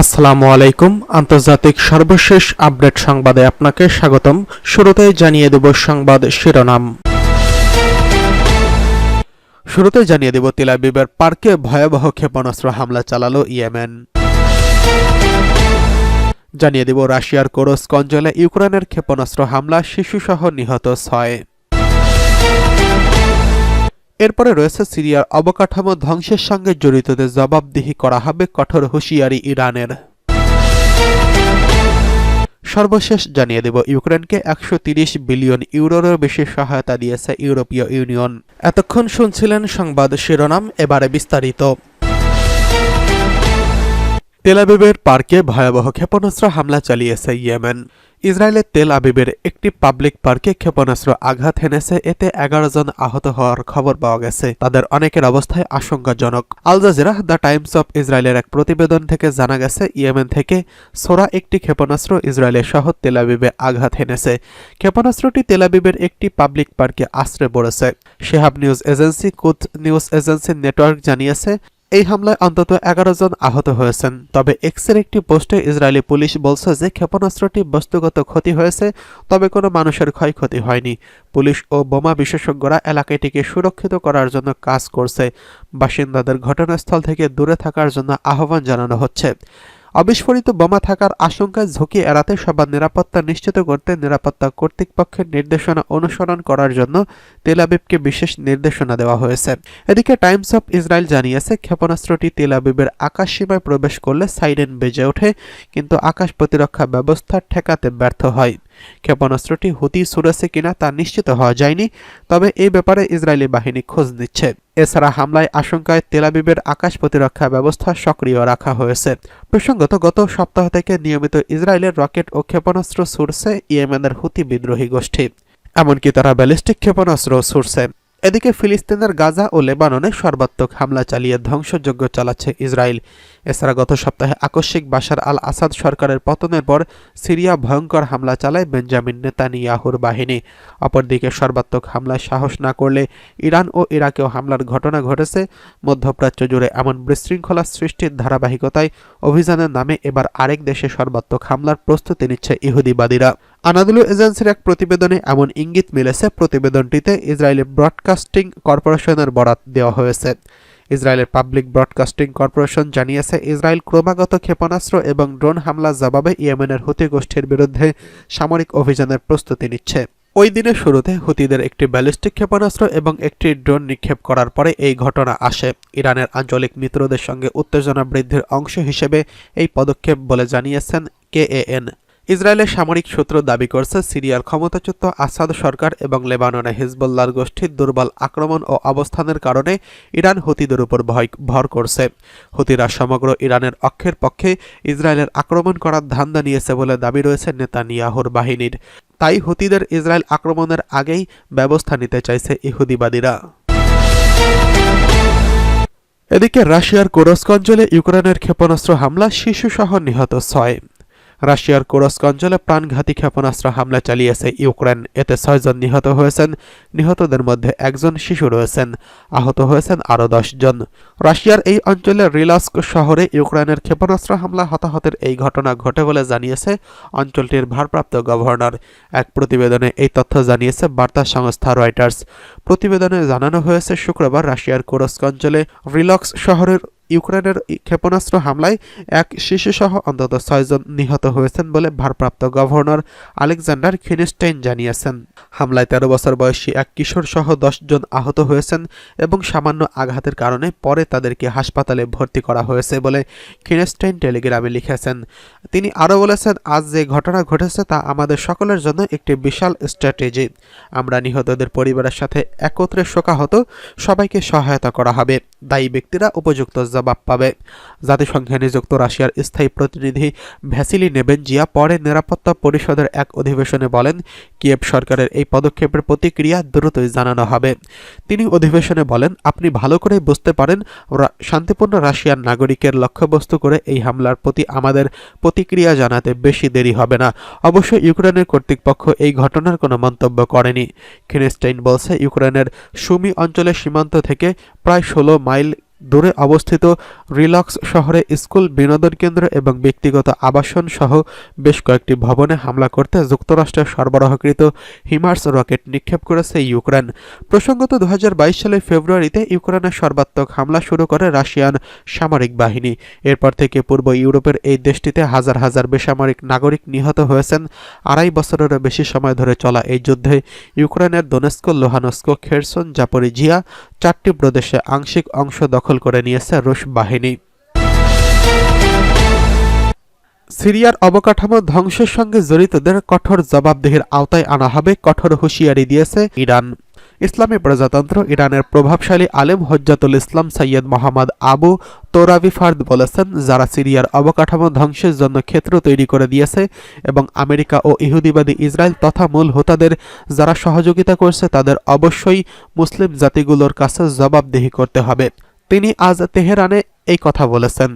আসসালামু আলাইকুম। আন্তর্জাতিক সর্বশেষ আপডেট সংবাদে আপনাকে স্বাগতম। শুরুতেই জানিয়ে দেব সংবাদ শিরোনাম। শুরুতে জানিয়ে দেব তেলাবিবের পার্কে ভয়াবহ ক্ষেপণাস্ত্র হামলা চালালো ইয়েমেন। জানিয়ে দেব রাশিয়ার কোরস্ক অঞ্চলে ইউক্রেনের ক্ষেপণাস্ত্র হামলা শিশুসহ নিহত ছয়। এরপরে রয়েছে সিরিয়ার অবকাঠামো ধ্বংসের সঙ্গে জড়িতদের জবাবদিহি করা হবে কঠোর হুঁশিয়ারি ইরানের। সর্বশেষ জানিয়ে দেব, ইউক্রেনকে একশো বিলিয়ন ইউরোরও বেশি সহায়তা দিয়েছে ইউরোপীয় ইউনিয়ন। এতক্ষণ শুনছিলেন সংবাদ শিরোনাম, এবারে বিস্তারিত। তেলাবিবের পার্কে ভয়াবহ ক্ষেপণাস্ত্র হামলা চালিয়েছে ইয়েমেন। ইসরায়েলের তেল আবিবের একটি পাবলিক পার্কে ক্ষেপণাস্ত্র আঘাত হেনেছে, এতে এগারো জন আহত হওয়ার খবর পাওয়া গেছে। তাদের অনেকের অবস্থায় আশঙ্কাজনক। Al Jazeera, the Times of ইসরায়েলের এক প্রতিবেদন থেকে জানা গেছে, ইয়েমেন থেকে সোরা একটি ক্ষেপণাস্ত্র ইসরায়েলের শহর তেলাবিবে আঘাত হেনেছে। ক্ষেপণাস্ত্রটি তেলাবিবের একটি পাবলিক পার্কে আশ্রে পড়েছে। Shehab news agency, Quds news agency network জানিয়েছে এই হামলায় অন্তত এগারো জন আহত হয়েছেন। তবে এক্সের একটি পোস্টে ইসরায়েলি পুলিশ বলছে যে ক্ষেপণাস্ত্রটি বস্তুগত ক্ষতি হয়েছে, তবে কোনো মানুষের ক্ষয়ক্ষতি হয়নি। পুলিশ ও বোমা বিশেষজ্ঞরা এলাকাটিকে সুরক্ষিত করার জন্য কাজ করছে। বাসিন্দাদের ঘটনাস্থল থেকে দূরে থাকার জন্য আহ্বান জানানো হচ্ছে। অবিস্ফোরিত বোমা থাকার আশঙ্কায় ঝুঁকি এড়াতে সবার নিরাপত্তা নিশ্চিত করতে নিরাপত্তা কর্তৃপক্ষের নির্দেশনা অনুসরণ করার জন্য তেলাবিবকে বিশেষ নির্দেশনা দেওয়া হয়েছে। এদিকে টাইমস অফ ইসরায়েল জানিয়েছে, ক্ষেপণাস্ত্রটি তেলাবিবের আকাশসীমায় আকাশ সীমায় প্রবেশ করলে সাইরেন বেজে ওঠে, কিন্তু আকাশ প্রতিরক্ষা ব্যবস্থা ঠেকাতে ব্যর্থ হয়। ক্ষেপণাস্ত্রটি হুতি ছুড়েছে কিনা তা নিশ্চিত হওয়া যায়নি, তবে এই ব্যাপারে ইসরায়েলি বাহিনী খোঁজ নিচ্ছে। এছাড়া হামলায় আশঙ্কায় তেলাবিবের আকাশ প্রতিরক্ষা ব্যবস্থা সক্রিয় রাখা হয়েছে। প্রসঙ্গত, গত সপ্তাহ থেকে নিয়মিত ইসরায়েলের রকেট ও ক্ষেপণাস্ত্র ছুড়ছে ইয়েমেনের হুতি বিদ্রোহী গোষ্ঠী। এমনকি তারা ব্যালিস্টিক ক্ষেপণাস্ত্র ছুড়ছে এদিকে ফিলিস্তিনের গাজা ও লেবাননে সর্বাত্মক হামলা চালিয়ে ধ্বংসযজ্ঞ চালাচ্ছে ইসরায়েল। এছাড়া গত সপ্তাহে আকস্মিক বাশার আল আসাদ সরকারের পতনের পর সিরিয়া ভয়ঙ্কর হামলা চালায় বেঞ্জামিন নেতানিয়াহুর বাহিনী। অপরদিকে সর্বাত্মক হামলায় সাহস না করলে ইরান ও ইরাকেও হামলার ঘটনা ঘটেছে। মধ্যপ্রাচ্য জুড়ে এমন বিশৃঙ্খলা সৃষ্টির ধারাবাহিকতায় অভিযানের নামে এবার আরেক দেশে সর্বাত্মক হামলার প্রস্তুতি নিচ্ছে ইহুদিবাদীরা। আনাদুলু এজেন্সির এক প্রতিবেদনে এমন ইঙ্গিত মিলেছে, প্রতিবেদনটিতে ইসরায়েলি ব্রডকাস্টিং কর্পোরেশনের বরাত দেওয়া হয়েছে। ইসরায়েলের পাবলিক ব্রডকাস্টিং কর্পোরেশন জানিয়েছে, ইসরায়েল ক্রমাগত ক্ষেপণাস্ত্র এবং ড্রোন হামলা জবাবে ইয়েমেনের হুতি গোষ্ঠীর বিরুদ্ধে সামরিক অভিযানের প্রস্তুতি নিচ্ছে। ওই দিনের শুরুতে হুতিদের একটি ব্যালিস্টিক ক্ষেপণাস্ত্র এবং একটি ড্রোন নিক্ষেপ করার পরে এই ঘটনা আসে। ইরানের আঞ্চলিক মিত্রদের সঙ্গে উত্তেজনা বৃদ্ধির অংশ হিসেবে এই পদক্ষেপ বলে জানিয়েছেন কেএএন। ইসরায়েলের সামরিক সূত্র দাবি করছে, সিরিয়ার ক্ষমতাচ্যুত আসাদ সরকার এবং লেবাননে হিজবুল্লার গোষ্ঠীর দুর্বল আক্রমণ ও অবস্থানের কারণে ইরান হুতিদের উপর ভয়, ভর করছে। হুতিরা সমগ্র ইরানের অক্ষের পক্ষে ইসরায়েলের আক্রমণ করার ধান্দা নিয়েছে বলে দাবি রয়েছে নেতানিয়াহুর বাহিনীর। তাই হুতিদের ইসরায়েল আক্রমণের আগেই ব্যবস্থা নিতে চাইছে ইহুদিবাদীরা। এদিকে রাশিয়ার কোরস্ক অঞ্চলে ইউক্রেনের ক্ষেপণাস্ত্র হামলা শিশুসহ নিহত ছয়। রাশিয়ার কোরস্ক অঞ্চলে প্রাণঘাতী ক্ষেপণাস্ত্র হামলা চালিয়েছে ইউক্রেন। এতে ছয়জন নিহত হয়েছেন। নিহতদের মধ্যে একজন শিশু রয়েছেন। আহত হয়েছেন আরও জন রাশিয়ার এই অঞ্চলের রিলাস্ক শহরে ইউক্রেনের ক্ষেপণাস্ত্র হামলা হতাহতের এই ঘটনা ঘটে বলে জানিয়েছে অঞ্চলটির ভারপ্রাপ্ত গভর্নর। এক প্রতিবেদনে এই তথ্য জানিয়েছে বার্তা সংস্থা রয়টার্স। প্রতিবেদনে জানানো হয়েছে, শুক্রবার রাশিয়ার কোরস্ক অঞ্চলে রিলক্স শহরের ইউক্রেনের ক্ষেপণাস্ত্র হামলায় এক শিশুসহ অন্তত ছয়জন নিহত হয়েছেন বলে ভারপ্রাপ্ত গভর্নর আলেকজান্ডার খিনিস্টাইন জানিয়েছেন। হামলায় তেরো বছর বয়সী এক কিশোর সহ জন আহত হয়েছেন এবং সামান্য আঘাতের কারণে পরে তাদেরকে হাসপাতালে ভর্তি করা হয়েছে বলে খিনেস্টাইন টেলিগ্রামে লিখেছেন। তিনি আরও বলেছেন, আজ যে ঘটনা ঘটেছে তা আমাদের সকলের জন্য একটি বিশাল স্ট্র্যাটেজি। আমরা নিহতদের পরিবারের সাথে একত্রে শোকাহত, সবাইকে সহায়তা করা হবে। দায়ী ব্যক্তিরা উপযুক্ত জবাব পাবে। জাতিসংঘে নিযুক্ত রাশিয়ার স্থায়ী প্রতিনিধি ভ্যাসিলি নেবেনজিয়া পরে নিরাপত্তা পরিষদের এক অধিবেশনে বলেন, কিয়েভ সরকারের এই পদক্ষেপের প্রতিক্রিয়া দ্রুতই জানানো হবে। তিনি অধিবেশনে বলেন, আপনি ভালো করে বুঝতে পারেন শান্তিপূর্ণ রাশিয়ার নাগরিকের লক্ষ্যবস্তু করে এই হামলার প্রতি আমাদের প্রতিক্রিয়া জানাতে বেশি দেরি হবে না। অবশ্য ইউক্রেনের কর্তৃপক্ষ এই ঘটনার কোনো মন্তব্য করেনি। খিনেস্টাইন বলছে, ইউক্রেনের সুমি অঞ্চলের সীমান্ত থেকে প্রায় ষোলো মাইল দূরে অবস্থিত রিলক্স শহরে স্কুল, বিনোদন কেন্দ্র এবং ব্যক্তিগত আবাসন সহ বেশ কয়েকটি ভবনে হামলা করতে যুক্তরাষ্ট্রের সরবরাহকৃত হিমার্স রকেট নিক্ষেপ করেছে ইউক্রেন। প্রসঙ্গত দু সালের ফেব্রুয়ারিতে ইউক্রেনের সর্বাত্মক হামলা শুরু করে রাশিয়ান সামরিক বাহিনী। এরপর থেকে পূর্ব ইউরোপের এই দেশটিতে হাজার হাজার বেসামরিক নাগরিক নিহত হয়েছেন। আড়াই বছরেরও বেশি সময় ধরে চলা এই যুদ্ধে ইউক্রেনের দোনেস্কো, লোহানস্কো, খেরসন, জাপরিজিয়া চারটি প্রদেশে আংশিক অংশ দখল করে নিয়েছে রুশ বাহিনী। সিরিয়ার অবকাঠামো ধ্বংসের সঙ্গে জড়িতদের কঠোর জবাবদিহির আওতায় আনা হবে, কঠোর হুঁশিয়ারি দিয়েছে ইরান। ইসলামী প্রজাতন্ত্র ইরানের প্রভাবশালী আলেম হজ্জাতুল ইসলাম সৈয়দ মোহাম্মদ আবু তোরাবি ফার্দ বলেছেন, যারা সিরিয়ার অবকাঠামো ধ্বংসের জন্য ক্ষেত্র তৈরি করে দিয়েছে এবং আমেরিকা ও ইহুদিবাদী ইসরায়েল তথা মূল হোতাদের যারা সহযোগিতা করছে, তাদের অবশ্যই মুসলিম জাতিগুলোর কাছে জবাবদিহি করতে হবে। তিনি আজ তেহরানে এই কথা বলেছেন।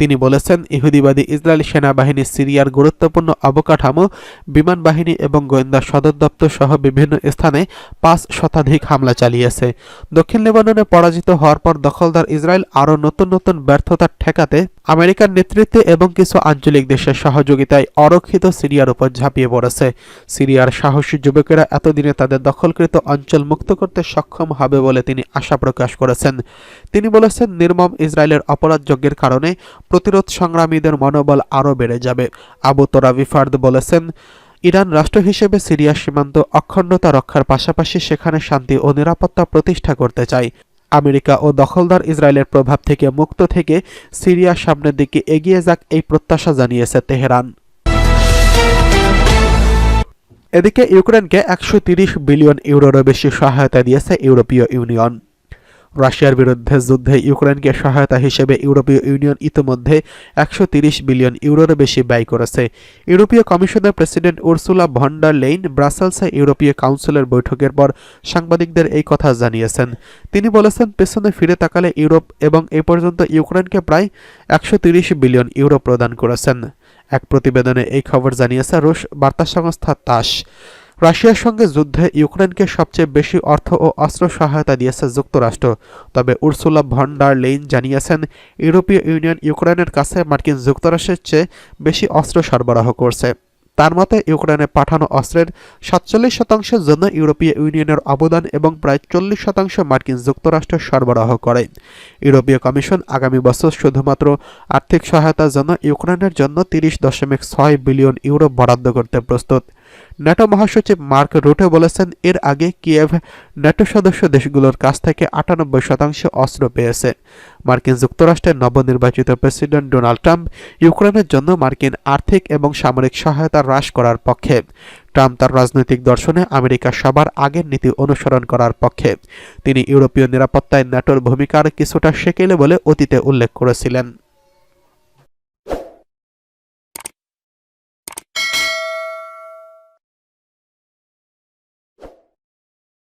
তিনি বলেছেন, ইহুদিবাদী ইসরায়েল সেনাবাহিনী সিরিয়ার গুরুত্বপূর্ণ অবকাঠামো বিমান বাহিনী এবং গোয়েন্দা সদর দপ্তর সহ বিভিন্ন স্থানে পাঁচ শতাধিক হামলা চালিয়েছে। দক্ষিণ লেবাননে পরাজিত হওয়ার পর দখলদার ইসরায়েল আরও নতুন নতুন ব্যর্থতা ঠেকাতে আমেরিকার নেতৃত্বে এবং কিছু আঞ্চলিক দেশের সহযোগিতায় অরক্ষিত সিরিয়ার উপর ঝাঁপিয়ে পড়েছে। সিরিয়ার সাহসী যুবকেরা এতদিনে তাদের দখলকৃত অঞ্চল মুক্ত করতে সক্ষম হবে বলে তিনি আশা প্রকাশ করেছেন। তিনি বলেছেন, নির্মম ইসরায়েলের অপরাধযজ্ঞের কারণে প্রতিরোধ সংগ্রামীদের মনোবল আরও বেড়ে যাবে। আবু তোরাবি ফার্দ বলেছেন, ইরান রাষ্ট্র হিসেবে সিরিয়া সীমান্ত অখণ্ডতা রক্ষার পাশাপাশি সেখানে শান্তি ও নিরাপত্তা প্রতিষ্ঠা করতে চায়। আমেরিকা ও দখলদার ইসরায়েলের প্রভাব থেকে মুক্ত থেকে সিরিয়া সামনের দিকে এগিয়ে যাক এই প্রত্যাশা জানিয়েছে তেহরান। এদিকে ইউক্রেনকে একশো বিলিয়ন ইউরোরও বেশি সহায়তা দিয়েছে ইউরোপীয় ইউনিয়ন। রাশিয়ার বিরুদ্ধে যুদ্ধে ইউক্রেনকে সহায়তা হিসেবে ইউরোপীয় ইউনিয়ন ইতিমধ্যে একশো বিলিয়ন ইউরোর বেশি ব্যয় করেছে। ইউরোপীয় কমিশনের president Ursula von der Leyen ব্রাসেলসে ইউরোপীয় কাউন্সিলের বৈঠকের পর সাংবাদিকদের এই কথা জানিয়েছেন। তিনি বলেছেন, পেছনে ফিরে তাকালে ইউরোপ এবং এ পর্যন্ত ইউক্রেনকে প্রায় একশো বিলিয়ন ইউরো প্রদান করেছেন। এক প্রতিবেদনে এই খবর জানিয়েছে রুশ বার্তা সংস্থা তাস। রাশিয়ার সঙ্গে যুদ্ধে ইউক্রেনকে সবচেয়ে বেশি অর্থ ও অস্ত্র সহায়তা দিয়েছে যুক্তরাষ্ট্র। তবে উর্সুলা ভন ডার লেইন জানিয়েছেন, ইউরোপীয় ইউনিয়ন ইউক্রেনের কাছে মার্কিন যুক্তরাষ্ট্রের চেয়ে বেশি অস্ত্র সরবরাহ করছে। তার মতে, ইউক্রেনে পাঠানো অস্ত্রের সাতচল্লিশ শতাংশের জন্য ইউরোপীয় ইউনিয়নের অবদান এবং প্রায় চল্লিশ শতাংশ মার্কিন যুক্তরাষ্ট্র সরবরাহ করে। ইউরোপীয় কমিশন আগামী বছর শুধুমাত্র আর্থিক সহায়তার জন্য ইউক্রেনের জন্য তিরিশ দশমিক ছয় বিলিয়ন ইউরো বরাদ্দ করতে প্রস্তুত। ন্যাটো মহাসচিব মার্ক রুটে বলেছেন, এর আগে কিয়েভ ন্যাটো সদস্য দেশগুলোর কাছ থেকে আটানব্বই শতাংশ অস্ত্র পেয়েছে। মার্কিন যুক্তরাষ্ট্রের নবনির্বাচিত প্রেসিডেন্ট ডোনাল্ড ট্রাম্প ইউক্রেনের জন্য মার্কিন আর্থিক এবং সামরিক সহায়তা হ্রাস করার পক্ষে। ট্রাম্প তার রাজনৈতিক দর্শনে আমেরিকা সবার আগের নীতি অনুসরণ করার পক্ষে। তিনি ইউরোপীয় নিরাপত্তায় ন্যাটোর ভূমিকার কিছুটা সেকেলে বলে অতীতে উল্লেখ করেছিলেন।